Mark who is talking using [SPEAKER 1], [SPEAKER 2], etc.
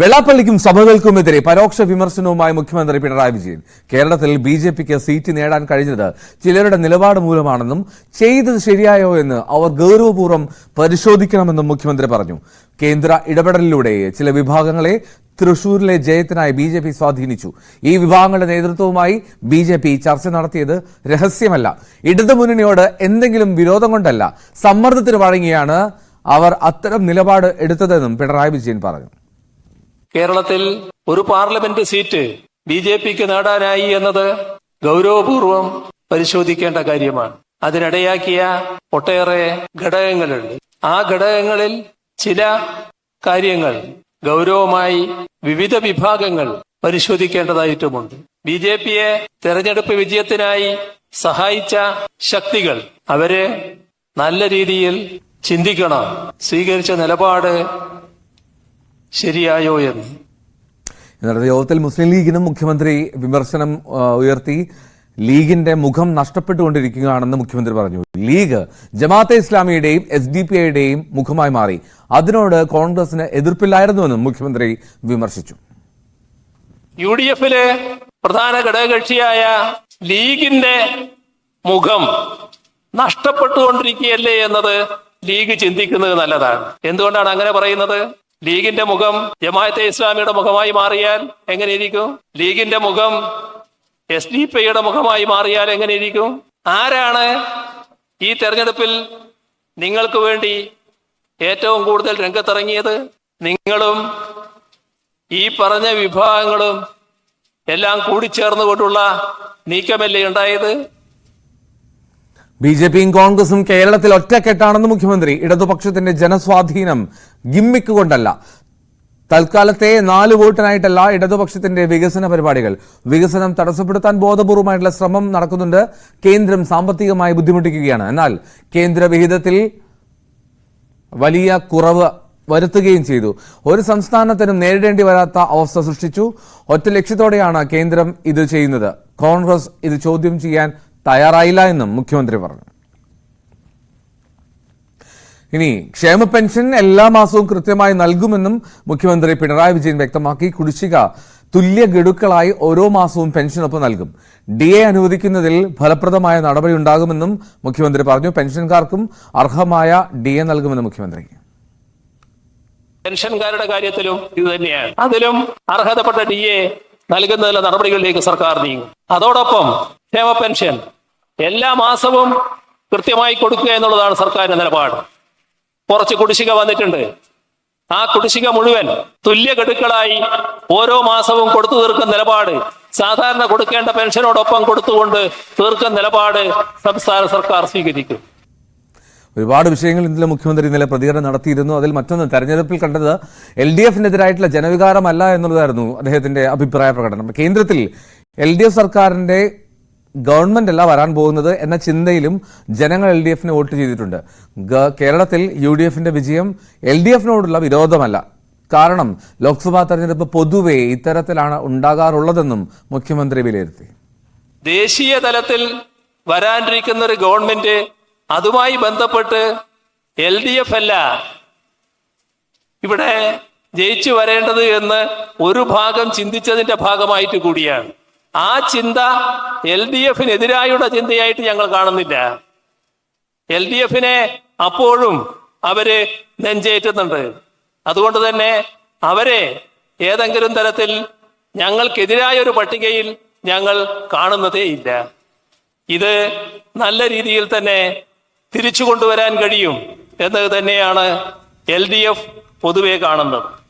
[SPEAKER 1] വെള്ളാപ്പള്ളിക്കും സഭകൾക്കുമെതിരെ പരോക്ഷ വിമർശനവുമായി മുഖ്യമന്ത്രി പിണറായി വിജയൻ. കേരളത്തിൽ ബി ജെ പിക്ക് സീറ്റ് നേടാൻ കഴിഞ്ഞത് ചിലരുടെ നിലപാട് മൂലമാണെന്നും ചെയ്തത് ശരിയായോ എന്ന് അവർ ഗൗരവപൂർവം പരിശോധിക്കണമെന്നും മുഖ്യമന്ത്രി പറഞ്ഞു. കേന്ദ്ര ഇടപെടലിലൂടെ ചില വിഭാഗങ്ങളെ തൃശൂരിലെ ജയത്തിനായി ബി ജെ പി സ്വാധീനിച്ചു. ഈ വിഭാഗങ്ങളുടെ നേതൃത്വവുമായി ബി ജെ പി ചർച്ച നടത്തിയത് രഹസ്യമല്ല. ഇടതുമുന്നണിയോട് എന്തെങ്കിലും വിരോധം കൊണ്ടല്ല സമ്മർദ്ദത്തിന് വഴങ്ങിയാണ് അവർ അത്തരം നിലപാട് എടുത്തതെന്നും പിണറായി വിജയൻ പറഞ്ഞു.
[SPEAKER 2] കേരളത്തിൽ ഒരു പാർലമെന്റ് സീറ്റ് ബി ജെ പിക്ക് നേടാനായി എന്നത് ഗൗരവപൂർവം പരിശോധിക്കേണ്ട കാര്യമാണ്. അതിനിടയാക്കിയ ഒട്ടേറെ ഘടകങ്ങളുണ്ട്. ആ ഘടകങ്ങളിൽ ചില കാര്യങ്ങൾ ഗൗരവമായി വിവിധ വിഭാഗങ്ങൾ പരിശോധിക്കേണ്ടതായിട്ടുമുണ്ട്. ബി ജെ പിയെ തെരഞ്ഞെടുപ്പ് വിജയത്തിനായി സഹായിച്ച ശക്തികൾ അവരെ നല്ല രീതിയിൽ ചിന്തിക്കണം സ്വീകരിച്ച നിലപാട് ശരിയായോ എന്ന്.
[SPEAKER 1] നടന്ന യോഗത്തിൽ മുസ്ലിം ലീഗിനും മുഖ്യമന്ത്രി വിമർശനം ഉയർത്തി. ലീഗിന്റെ മുഖം നഷ്ടപ്പെട്ടുകൊണ്ടിരിക്കുകയാണെന്ന് മുഖ്യമന്ത്രി പറഞ്ഞു. ലീഗ് ജമാഅത്തെ ഇസ്ലാമിയുടെയും എസ് ഡി പി ഐയുടെയും മുഖമായി മാറി. അതിനോട് കോൺഗ്രസിന് എതിർപ്പില്ലായിരുന്നുവെന്നും മുഖ്യമന്ത്രി വിമർശിച്ചു.
[SPEAKER 2] യു ഡി എഫിലെ പ്രധാന ഘടകകക്ഷിയായ ലീഗിന്റെ മുഖം നഷ്ടപ്പെട്ടുകൊണ്ടിരിക്കുകയല്ലേ എന്നത് ലീഗ് ചിന്തിക്കുന്നത് നല്ലതാണ്. എന്തുകൊണ്ടാണ് അങ്ങനെ പറയുന്നത്? ലീഗിന്റെ മുഖം ജമാഅത്തെ ഇസ്ലാമിയുടെ മുഖമായി മാറിയാൽ എങ്ങനെയിരിക്കും? ലീഗിന്റെ മുഖം എസ് ഡി പിയുടെ മുഖമായി മാറിയാൽ എങ്ങനെയിരിക്കും? ആരാണ് ഈ തെരഞ്ഞെടുപ്പിൽ നിങ്ങൾക്ക് വേണ്ടി ഏറ്റവും കൂടുതൽ രംഗത്തിറങ്ങിയത്? നിങ്ങളും ഈ പറഞ്ഞ വിഭാഗങ്ങളും എല്ലാം കൂടിച്ചേർന്നുകൊണ്ടുള്ള നീക്കമല്ലേ ഉണ്ടായത്?
[SPEAKER 1] ബി ജെ പിയും കോൺഗ്രസും കേരളത്തിൽ ഒറ്റക്കെട്ടാണെന്ന് മുഖ്യമന്ത്രി ഇടതുപക്ഷത്തിന്റെ ജനസ്വാധീനം ഗിമ്മിക്ക് കൊണ്ടല്ല. തൽക്കാലത്തെ നാല് വോട്ടിനായിട്ടല്ല ഇടതുപക്ഷത്തിന്റെ വികസന പരിപാടികൾ. വികസനം തടസ്സപ്പെടുത്താൻ ബോധപൂർവമായിട്ടുള്ള ശ്രമം നടക്കുന്നുണ്ട്. കേന്ദ്രം സാമ്പത്തികമായി ബുദ്ധിമുട്ടിക്കുകയാണ്. എന്നാൽ കേന്ദ്ര വിഹിതത്തിൽ വലിയ കുറവ് വരുത്തുകയും ചെയ്തു. ഒരു സംസ്ഥാനത്തിനും നേരിടേണ്ടി വരാത്ത അവസ്ഥ സൃഷ്ടിച്ചു. ഒറ്റ ലക്ഷ്യത്തോടെയാണ് കേന്ദ്രം ഇത് ചെയ്യുന്നത്. കോൺഗ്രസ് ഇത് ചോദ്യം ചെയ്യാൻ തയ്യാറായില്ല എന്നും മുഖ്യമന്ത്രി പറഞ്ഞു. ഇനി ക്ഷേമ പെൻഷൻ എല്ലാ മാസവും കൃത്യമായി നൽകുമെന്നും മുഖ്യമന്ത്രി പിണറായി വിജയൻ വ്യക്തമാക്കി. കുടിശ്ശിക തുല്യ ഗഡുക്കളായി ഓരോ മാസവും പെൻഷനൊപ്പം നൽകും. ഡി എ അനുവദിക്കുന്നതിൽ ഫലപ്രദമായ നടപടി ഉണ്ടാകുമെന്നും മുഖ്യമന്ത്രി പറഞ്ഞു. പെൻഷൻകാർക്കും അർഹമായ ഡി എ നൽകുമെന്ന് മുഖ്യമന്ത്രി.
[SPEAKER 2] പെൻഷൻകാരുടെ കാര്യത്തിലും ഇത് തന്നെയാണ്. അതിലും അർഹതപ്പെട്ട ഡി എ നൽകുന്നതിലെ നടപടികളിലേക്ക് സർക്കാർ നീങ്ങും. അതോടൊപ്പം ക്ഷേമ പെൻഷൻ. എല്ലാ മാസവും കൃത്യമായി കൊടുക്കുക എന്നുള്ളതാണ് സർക്കാരിന്റെ നിലപാട്. കുറച്ച് കുടിശ്ശിക വന്നിട്ടുണ്ട്. ആ കുടിശ്ശിക മുഴുവൻ തുല്യ ഗഡുക്കളായി ഓരോ മാസവും കൊടുത്തു തീർക്കുന്ന നിലപാട് സാധാരണ കൊടുക്കേണ്ട പെൻഷനോടൊപ്പം കൊടുത്തുകൊണ്ട് തീർക്കുന്ന നിലപാട് സംസ്ഥാന സർക്കാർ സ്വീകരിക്കും.
[SPEAKER 1] ഒരുപാട് വിഷയങ്ങൾ ഇന്നലെ മുഖ്യമന്ത്രി ഇന്നലെ പ്രതികരണം നടത്തിയിരുന്നു. അതിൽ മറ്റൊന്ന് തെരഞ്ഞെടുപ്പിൽ കണ്ടത് എൽ ഡി എഫിനെതിരായിട്ടുള്ള ജനവികാരമല്ല എന്നുള്ളതായിരുന്നു അദ്ദേഹത്തിന്റെ അഭിപ്രായ പ്രകടനം. കേന്ദ്രത്തിൽ എൽ ഡി എഫ് സർക്കാരിന്റെ ഗവൺമെന്റ് അല്ല വരാൻ പോകുന്നത് എന്ന ചിന്തയിലും ജനങ്ങൾ എൽ ഡി എഫിന് വോട്ട് ചെയ്തിട്ടുണ്ട്. കേരളത്തിൽ യു ഡി എഫിന്റെ വിജയം എൽ ഡി എഫിനോടുള്ള വിരോധമല്ല. കാരണം ലോക്സഭാ തെരഞ്ഞെടുപ്പ് പൊതുവെ ഇത്തരത്തിലാണ് ഉണ്ടാകാറുള്ളതെന്നും മുഖ്യമന്ത്രി വിലയിരുത്തി.
[SPEAKER 2] ദേശീയ തലത്തിൽ വരാനിരിക്കുന്ന ഒരു ഗവൺമെന്റ് അതുമായി ബന്ധപ്പെട്ട് എൽ ഡി എഫ് അല്ല ഇവിടെ ജയിച്ചു വരേണ്ടത് എന്ന് ഒരു ഭാഗം ചിന്തിച്ചതിന്റെ ഭാഗമായിട്ട് കൂടിയാണ്. ആ ചിന്ത എൽ ഡി എഫിനെതിരായുള്ള ചിന്തയായിട്ട് ഞങ്ങൾ കാണുന്നില്ല. എൽ ഡി എഫിനെ അപ്പോഴും അവർ നെഞ്ചേറ്റുന്നുണ്ട്. അതുകൊണ്ട് തന്നെ അവരെ ഏതെങ്കിലും തരത്തിൽ ഞങ്ങൾക്കെതിരായ ഒരു പട്ടികയിൽ ഞങ്ങൾ കാണുന്നതേ ഇല്ല. ഇത് നല്ല രീതിയിൽ തന്നെ തിരിച്ചു കൊണ്ടുവരാൻ കഴിയും എന്നത് തന്നെയാണ് എൽ ഡി എഫ് പൊതുവെ കാണുന്നത്.